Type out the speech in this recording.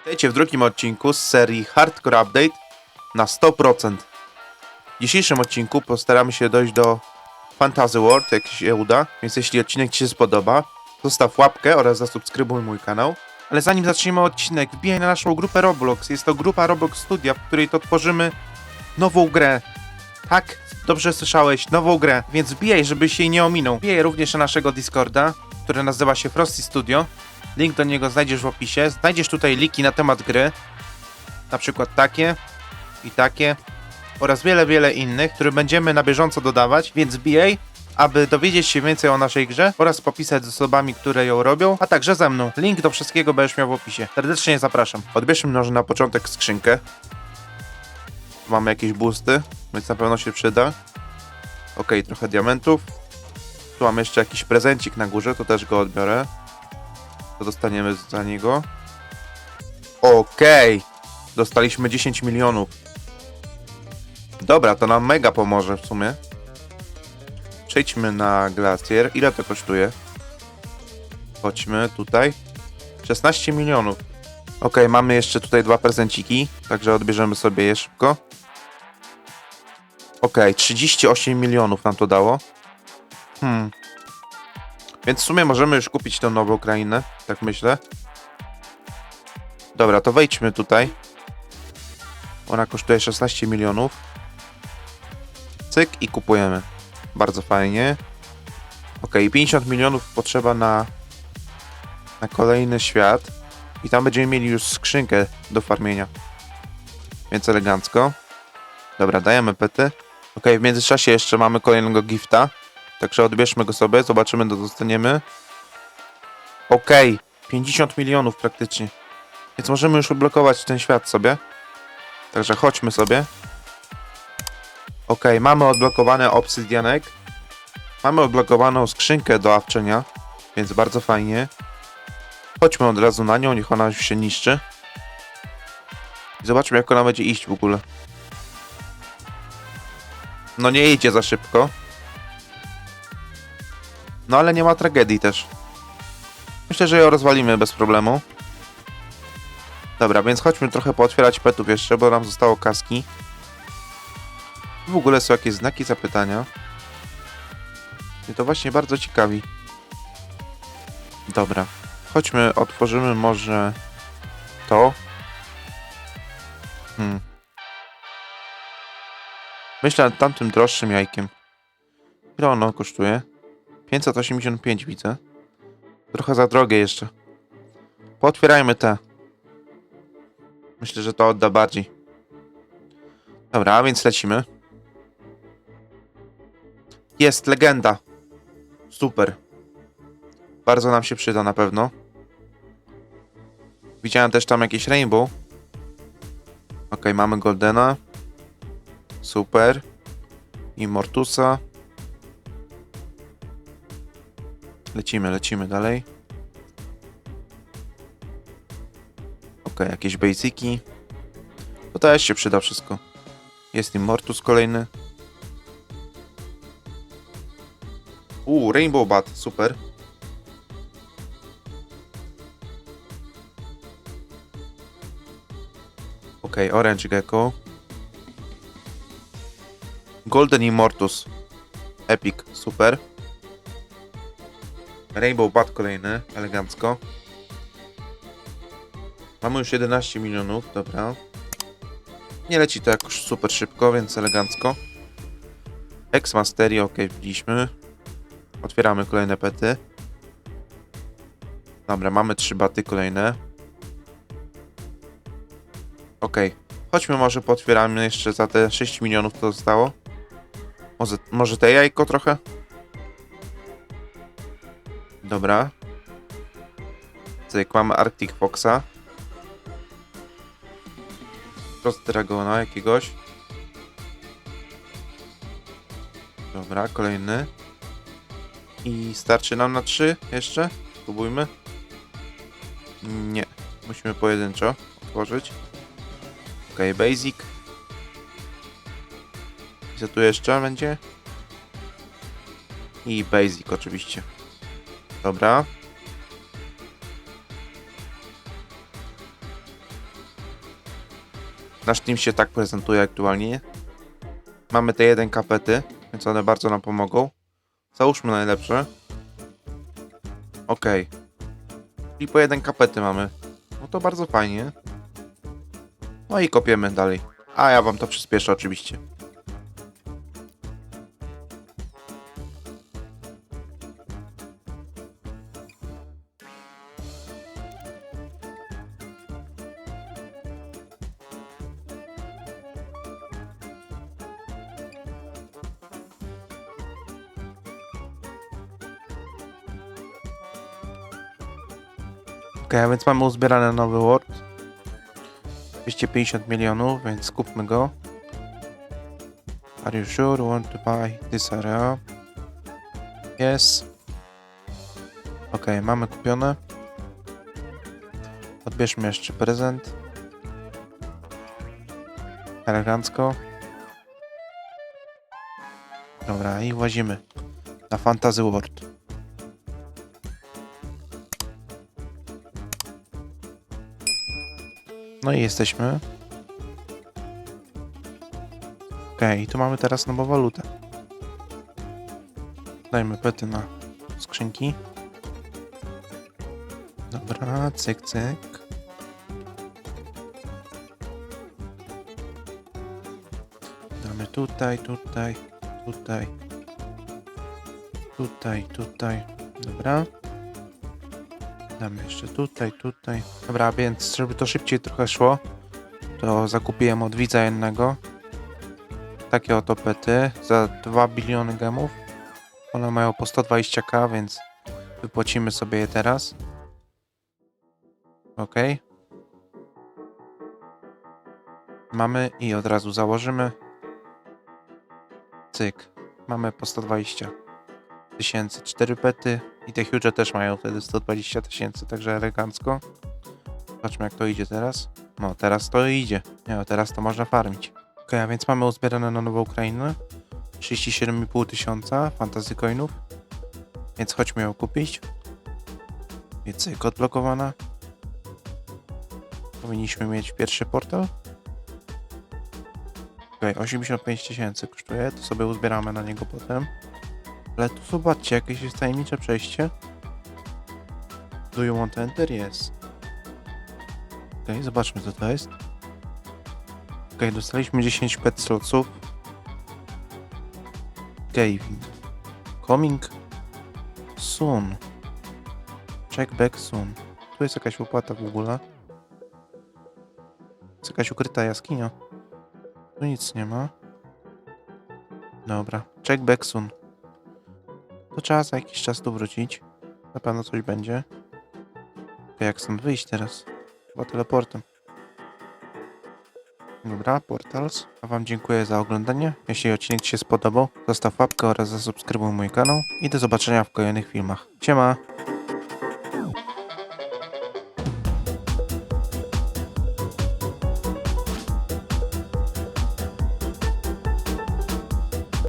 Witajcie w drugim odcinku z serii Hardcore Update na 100%. W dzisiejszym odcinku postaramy się dojść do Fantasy World, jak się uda, więc jeśli odcinek Ci się spodoba, zostaw łapkę oraz zasubskrybuj mój kanał. Ale zanim zaczniemy odcinek, wbijaj na naszą grupę Roblox. Jest to grupa Roblox Studia, w której to tworzymy nową grę. Tak, dobrze słyszałeś, nową grę, więc wbijaj, żebyś jej nie ominął. Wbijaj również na naszego Discorda, który nazywa się Frosty Studio. Link do niego znajdziesz w opisie. Znajdziesz tutaj linki na temat gry, na przykład takie i takie oraz wiele, wiele innych, które będziemy na bieżąco dodawać, więc bijaj, aby dowiedzieć się więcej o naszej grze oraz popisać z osobami, które ją robią, a także ze mną. Link do wszystkiego będziesz miał w opisie. Serdecznie zapraszam. Odbierzmy może na początek skrzynkę. Mamy jakieś boosty, więc na pewno się przyda. Ok, trochę diamentów. Tu mamy jeszcze jakiś prezencik na górze, to też go odbiorę to dostaniemy za niego. Okej. Dostaliśmy 10 milionów. Dobra, to nam mega pomoże w sumie. Przejdźmy na glacier. Ile to kosztuje? Chodźmy tutaj. 16 milionów. Okej, mamy jeszcze tutaj dwa prezenciki, także odbierzemy sobie je szybko. Okej, 38 milionów nam to dało. Hmm. Więc w sumie możemy już kupić tę nową krainę, tak myślę. Dobra, to wejdźmy tutaj. Ona kosztuje 16 milionów. Cyk i kupujemy. Bardzo fajnie. Ok, 50 milionów potrzeba na, na kolejny świat. I tam będziemy mieli już skrzynkę do farmienia. Więc elegancko. Dobra, dajemy pety. Ok, w międzyczasie jeszcze mamy kolejnego gifta. Także odbierzmy go sobie, zobaczymy, co dostaniemy. Okej, 50 milionów praktycznie. Więc możemy już odblokować ten świat sobie. Także chodźmy sobie. Okej, mamy odblokowany obsydianek. Mamy odblokowaną skrzynkę do awczenia, więc bardzo fajnie. Chodźmy od razu na nią, niech ona się niszczy. Zobaczmy, jak ona będzie iść w ogóle. No nie idzie za szybko. No ale nie ma tragedii też. Myślę, że ją rozwalimy bez problemu. Dobra, więc chodźmy trochę pootwierać petów jeszcze, bo nam zostało kaski. W ogóle są jakieś znaki zapytania. Mnie to właśnie bardzo ciekawi. Dobra. Chodźmy, otworzymy może to. Hmm. Myślę nad tamtym droższym jajkiem. Ile ono kosztuje? 585 widzę. Trochę za drogie jeszcze. Pootwierajmy te. Myślę, że to odda bardziej. Dobra, a więc lecimy. Jest legenda. Super. Bardzo nam się przyda na pewno. Widziałem też tam jakieś rainbow. Ok, mamy Goldena. Super. I Mortusa. Lecimy, lecimy dalej. Ok, jakieś basiki. To też się przyda wszystko. Jest Immortus kolejny. Uuu, Rainbow Bat, super. Ok, Orange Gecko. Golden Immortus. Epic, super. Rainbow Bat kolejny, elegancko. Mamy już 11 milionów, dobra. Nie leci to jakoś super szybko, więc elegancko. Ex Mastery, ok, widzieliśmy. Otwieramy kolejne pety. Dobra, mamy trzy baty kolejne. Ok, chodźmy może potwieramy jeszcze za te 6 milionów, co zostało. Może, może te jajko trochę? Dobra. Cyk, mamy Arctic Foxa. Prost Dragona jakiegoś. Dobra, kolejny. I starczy nam na trzy jeszcze? Spróbujmy. Nie. Musimy pojedynczo otworzyć. Ok, basic. I co tu jeszcze będzie? I basic oczywiście. Dobra. Nasz team się tak prezentuje aktualnie. Mamy te jeden kapety, więc one bardzo nam pomogą. Załóżmy najlepsze. Okej. I po jeden kapety mamy. No to bardzo fajnie. No i kopiemy dalej. A ja wam to przyspieszę oczywiście. Ok, a więc mamy uzbierany nowy Word. 250 milionów, więc kupmy go. Are you sure want to buy this area? Yes. Ok, mamy kupione. Odbierzmy jeszcze prezent. Elegancko. Dobra, i łazimy na Fantasy World. No i jesteśmy. Okej, tu mamy teraz nową walutę. Dajmy pety na skrzynki. Dobra, cyk, cyk. Damy tutaj, tutaj, tutaj. Tutaj, tutaj. Dobra. Damy jeszcze tutaj, tutaj. Dobra, więc żeby to szybciej trochę szło, to zakupiłem od widza jednego takie oto pety za 2 biliony gemów. One mają po 120k, więc wypłacimy sobie je teraz. Ok. Mamy i od razu założymy. Cyk. Mamy po 120 tysięcy. 4 pety i te huge też mają wtedy 120 tysięcy, także elegancko. Zobaczmy jak to idzie teraz. No teraz to idzie. Nie, no, teraz to można farmić. Ok, a więc mamy uzbierane na nową Ukrainę. 37,5 tysiąca fantasy coinów. Więc chodźmy ją kupić. I cyk, odblokowana. Powinniśmy mieć pierwszy portal. Ok, 85 tysięcy kosztuje, to sobie uzbieramy na niego potem. Ale tu zobaczcie, jakieś jest tajemnicze przejście. Do you want to enter? Yes. Ok, zobaczmy co to jest. Ok, dostaliśmy 10 pet slotsów. Gaming. Coming soon. Check back soon. Tu jest jakaś opłata w ogóle. Jest jakaś ukryta jaskinia. Tu nic nie ma. Dobra. Check back soon. To trzeba za jakiś czas tu wrócić. Na pewno coś będzie. To jak stąd wyjść teraz? Chyba teleportem. Dobra, Portals. A Wam dziękuję za oglądanie. Jeśli odcinek Ci się spodobał, zostaw łapkę oraz zasubskrybuj mój kanał. I do zobaczenia w kolejnych filmach. Siema!